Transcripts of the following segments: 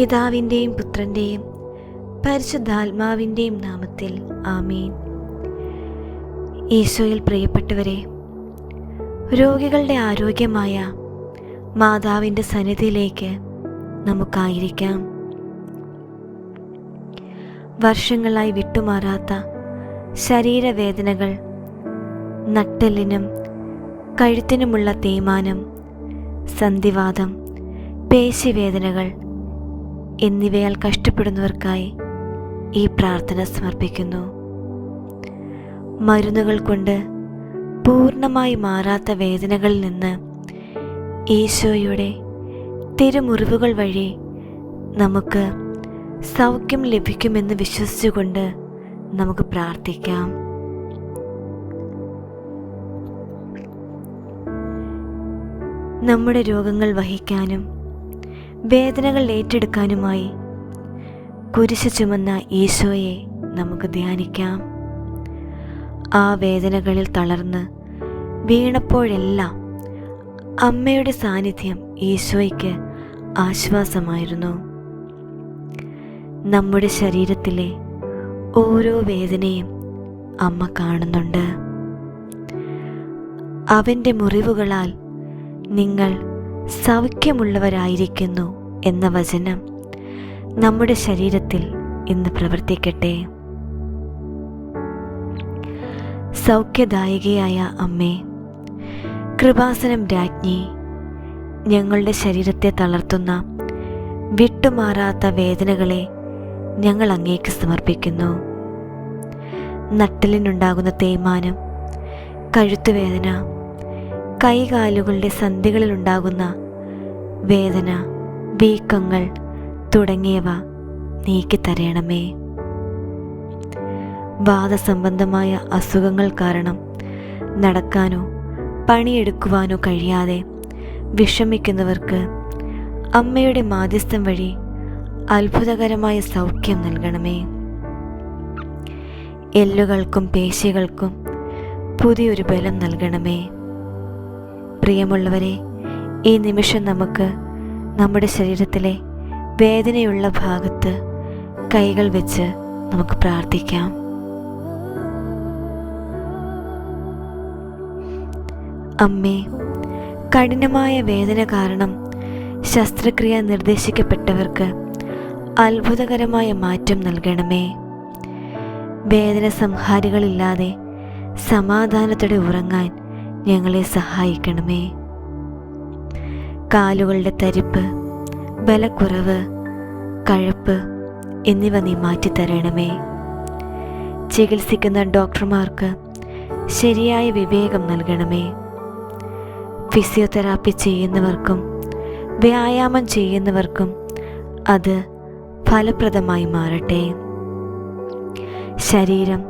പിതാവിന്റെയും പുത്രന്റെയും പരിശുദ്ധാത്മാവിന്റെയും നാമത്തിൽ ആമീൻ. ഈശോയിൽ പ്രിയപ്പെട്ടവരെ രോഗികളുടെ ആരോഗ്യമായ മാതാവിന്റെ സന്നിധിയിലേക്ക് നമുക്കായിരിക്കാം. വർഷങ്ങളായി വിട്ടുമാറാത്ത ശരീരവേദനകൾ നട്ടെല്ലിനും കഴുത്തിനുമുള്ള തേയ്മാനം സന്ധിവാദം പേശിവേദനകൾ എന്നിവയാൽ കഷ്ടപ്പെടുന്നവർക്കായി ഈ പ്രാർത്ഥന സമർപ്പിക്കുന്നു. മരുന്നുകൾ കൊണ്ട് പൂർണമായി മാറാത്ത വേദനകളിൽ നിന്ന് ഈശോയുടെ തിരുമുറിവുകൾ വഴി നമുക്ക് സൗഖ്യം ലഭിക്കുമെന്ന് വിശ്വസിച്ചുകൊണ്ട് നമുക്ക് പ്രാർത്ഥിക്കാം. നമ്മുടെ രോഗങ്ങൾ വഹിക്കാനും വേദനകൾ ഏറ്റെടുക്കാനുമായി കുരിശ് ചുമന്ന ഈശോയെ നമുക്ക് ധ്യാനിക്കാം. ആ വേദനകളിൽ തളർന്ന് വീണപ്പോഴെല്ലാം അമ്മയുടെ സാന്നിധ്യം ഈശോയ്ക്ക് ആശ്വാസമായിരുന്നു. നമ്മുടെ ശരീരത്തിലെ ഓരോ വേദനയും അമ്മ കാണുന്നുണ്ട്. അവന്റെ മുറിവുകളാൽ നിങ്ങൾ സൗഖ്യമുള്ളവരായിരിക്കുന്നു എന്ന വചനം നമ്മുടെ ശരീരത്തിൽ ഇന്ന് പ്രവർത്തിക്കട്ടെ. സൗഖ്യദായികയായ അമ്മേ കൃപാസനം രാജ്ഞി ഞങ്ങളുടെ ശരീരത്തെ തളർത്തുന്ന വിട്ടുമാറാത്ത വേദനകളെ ഞങ്ങൾ അങ്ങേക്ക് സമർപ്പിക്കുന്നു. നട്ടലിനുണ്ടാകുന്ന തേയ്മാനം കഴുത്തുവേദന കൈകാലുകളുടെ സന്ധികളിലുണ്ടാകുന്ന വേദന വീക്കങ്ങൾ തുടങ്ങിയവ നീക്കി നീക്കിത്തരയണമേ വാദസംബന്ധമായ അസുഖങ്ങൾ കാരണം നടക്കാനോ പണിയെടുക്കുവാനോ കഴിയാതെ വിഷമിക്കുന്നവർക്ക് അമ്മയുടെ മാധ്യസ്ഥം വഴി അത്ഭുതകരമായ സൗഖ്യം നൽകണമേ. എല്ലുകൾക്കും പേശികൾക്കും പുതിയൊരു ബലം നൽകണമേ. പ്രിയമുള്ളവരെ ഈ നിമിഷം നമുക്ക് നമ്മുടെ ശരീരത്തിലെ വേദനയുള്ള ഭാഗത്ത് കൈകൾ വെച്ച് നമുക്ക് പ്രാർത്ഥിക്കാം. അമ്മേ കഠിനമായ വേദന കാരണം ശസ്ത്രക്രിയ നിർദ്ദേശിക്കപ്പെട്ടവർക്ക് അത്ഭുതകരമായ മാറ്റം നൽകണമേ. വേദന സംഹാരികളില്ലാതെ സമാധാനത്തോടെ ഉറങ്ങാൻ ഞങ്ങളെ സഹായിക്കണമേ. കാലുകളുടെ തരിപ്പ് ബലക്കുറവ് കഴപ്പ് എന്നിവ നീ മാറ്റിത്തരണമേ. ചികിത്സിക്കുന്ന ഡോക്ടർമാർക്ക് ശരിയായ വിവേകം നൽകണമേ. ഫിസിയോതെറാപ്പി ചെയ്യുന്നവർക്കും വ്യായാമം ചെയ്യുന്നവർക്കും അത് ഫലപ്രദമായി മാറട്ടെ. ശരീരം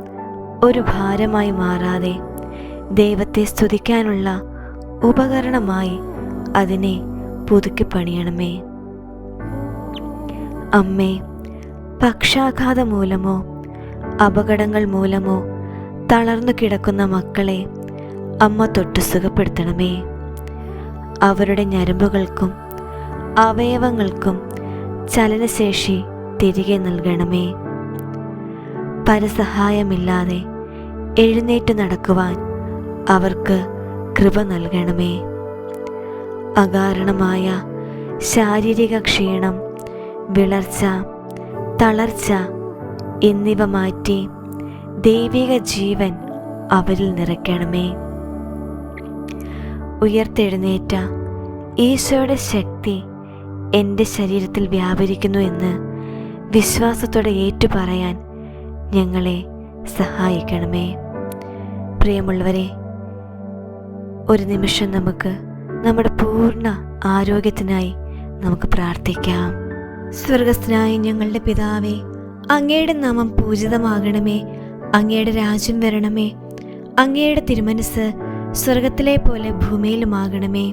ഒരു ഭാരമായി മാറാതെ ദൈവത്തെ സ്തുതിക്കാനുള്ള ഉപകരണമായി അതിനെ പുതുക്കി പണിയണമേ. അമ്മേ പക്ഷാഘാതം മൂലമോ അപകടങ്ങൾ മൂലമോ തളർന്നു കിടക്കുന്ന മക്കളെ അമ്മ തൊട്ട് സുഖപ്പെടുത്തണമേ. അവരുടെ ഞരമ്പുകൾക്കും അവയവങ്ങൾക്കും ചലനശേഷി തിരികെ നൽകണമേ. പരസഹായമില്ലാതെ എഴുന്നേറ്റ് നടക്കുവാൻ അവർക്ക് കൃപ നൽകണമേ. അകാരണമായ ശാരീരിക ക്ഷീണം വിളർച്ച തളർച്ച എന്നിവ മാറ്റി ദൈവിക ജീവൻ അവരിൽ നിറയ്ക്കണമേ. ഉയർത്തെഴുന്നേറ്റ ഈശോയുടെ ശക്തി എന്റെ ശരീരത്തിൽ വ്യാപരിക്കുന്നു എന്ന് വിശ്വാസത്തോടെ ഏറ്റുപറയാൻ ഞങ്ങളെ സഹായിക്കണമേ. പ്രിയമുള്ളവരെ ഒരു നിമിഷം നമുക്ക് നമ്മുടെ പൂർണ ആരോഗ്യത്തിനായി നമുക്ക് പ്രാർത്ഥിക്കാം. സ്വർഗസ്ഥനായ ഞങ്ങളുടെ പിതാവേ അങ്ങയുടെ നാമം പൂജിതമാകണമേ അങ്ങയുടെ രാജ്യം വരണമേ അങ്ങയുടെ തിരുമനസ് സ്വർഗത്തിലെ പോലെ ഭൂമിയിലുമാകണമേ.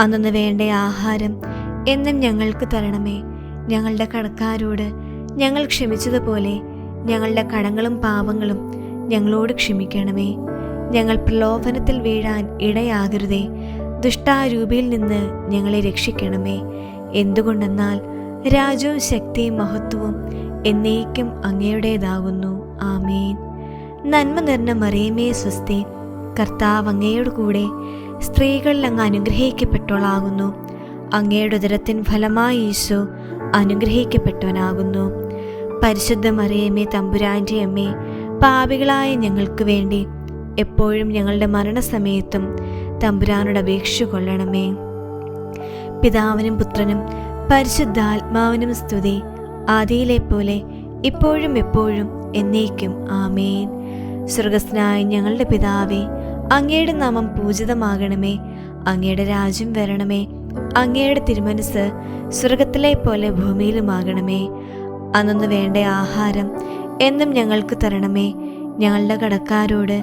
അന്നു വേണ്ട ആഹാരം എന്നും ഞങ്ങൾക്ക് തരണമേ. ഞങ്ങളുടെ കടക്കാരോട് ഞങ്ങൾ ക്ഷമിച്ചതുപോലെ ഞങ്ങളുടെ കടങ്ങളും പാപങ്ങളും ഞങ്ങളോട് ക്ഷമിക്കണമേ. ഞങ്ങൾ പ്രലോഭനത്തിൽ വീഴാൻ ഇടയാകരുതേ. ദുഷ്ടാരൂപിയിൽ നിന്ന് ഞങ്ങളെ രക്ഷിക്കണമേ. എന്തുകൊണ്ടെന്നാൽ രാജവും ശക്തിയും മഹത്വവും എന്നേക്കും അങ്ങയുടേതാകുന്നു. ആമേൻ. നന്മ നിറഞ്ഞ മറിയമേ സ്വസ്തി. കർത്താവ് അങ്ങയോട് കൂടെ സ്ത്രീകളിൽ അങ്ങ് അനുഗ്രഹിക്കപ്പെട്ടവളാകുന്നു. അങ്ങയുടെ ഉദരത്തിൻ ഫലമായി ഈശോ അനുഗ്രഹിക്കപ്പെട്ടവനാകുന്നു. പരിശുദ്ധ മറിയമ്മേ തമ്പുരാന്റെ അമ്മേ പാപികളായ ഞങ്ങൾക്ക് വേണ്ടി എപ്പോഴും ഞങ്ങളുടെ മരണസമയത്തും തമ്പുരാനോട് കൊള്ളണമേ. പിതാവിനും പുത്രനും പരിശുദ്ധാത്മാവിനും സ്തുതി ആദിയിലെ പോലെ ഇപ്പോഴും എപ്പോഴും എന്നേക്കും ആമേൻ. സ്വർഗസ്നായ ഞങ്ങളുടെ പിതാവേ അങ്ങയുടെ നാമം പൂജിതമാകണമേ. അങ്ങയുടെ രാജ്യം വരണമേ. അങ്ങയുടെ തിരുമനസ് സ്വർഗത്തിലെ പോലെ ഭൂമിയിലുമാകണമേ. അന്നു വേണ്ട ആഹാരം എന്നും ഞങ്ങൾക്ക് തരണമേ. ഞങ്ങളുടെ കടക്കാരോട്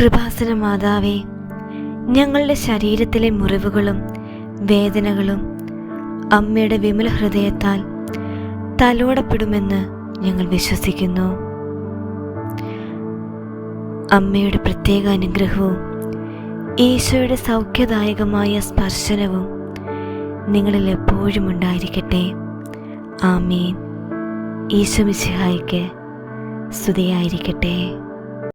കൃപാസന മാതാവേ ഞങ്ങളുടെ ശരീരത്തിലെ മുറിവുകളും വേദനകളും അമ്മയുടെ വിമല ഹൃദയത്താൽ തലോടപ്പെടുമെന്ന് ഞങ്ങൾ വിശ്വസിക്കുന്നു. അമ്മയുടെ പ്രത്യേക അനുഗ്രഹവും ഈശോയുടെ സൗഖ്യദായകമായ സ്പർശനവും നിങ്ങളിൽ എപ്പോഴും ഉണ്ടായിരിക്കട്ടെ. ആമീൻ. ഈശോ മിശിഹായിക്ക് സ്തുതിയായിരിക്കട്ടെ.